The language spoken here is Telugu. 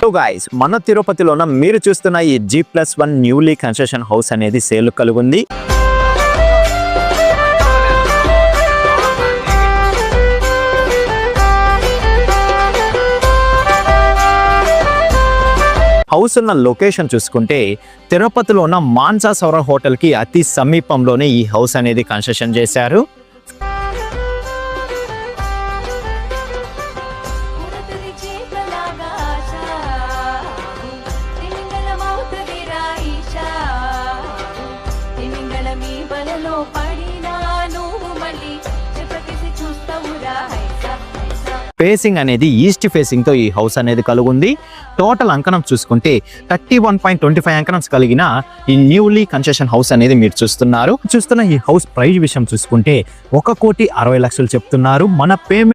సో గాయస్ మన తిరుపతిలోన మీరు చూస్తున్న ఈ G plus one newly construction house అనేది సేల్ కలుగుంది. హౌస్ ఉన్న లొకేషన్ చూసుకుంటే తిరుపతిలో ఉన్న మాన్సా సౌర హోటల్కి అతి సమీపంలోనే ఈ హౌస్ అనేది కన్స్ట్రక్షన్ చేశారు. బలలో మళ్ళీ చెప్పకేసి చూస్తావురా? ఫేసింగ్ అనేది ఈస్ట్ ఫేసింగ్తో ఈ హౌస్ అనేది కలుగుంది. టోటల్ అంకణం చూసుకుంటే thirty one point twenty five అంకణమ్స్ కలిగిన ఈ న్యూలీ కన్స్ట్రక్షన్ హౌస్ అనేది మీరు చూస్తున్నారు. చూస్తున్న ఈ హౌస్ ప్రైజ్ విషయం చూసుకుంటే ఒక కోటి అరవై లక్షలు చెప్తున్నారు. మన పేమెంట్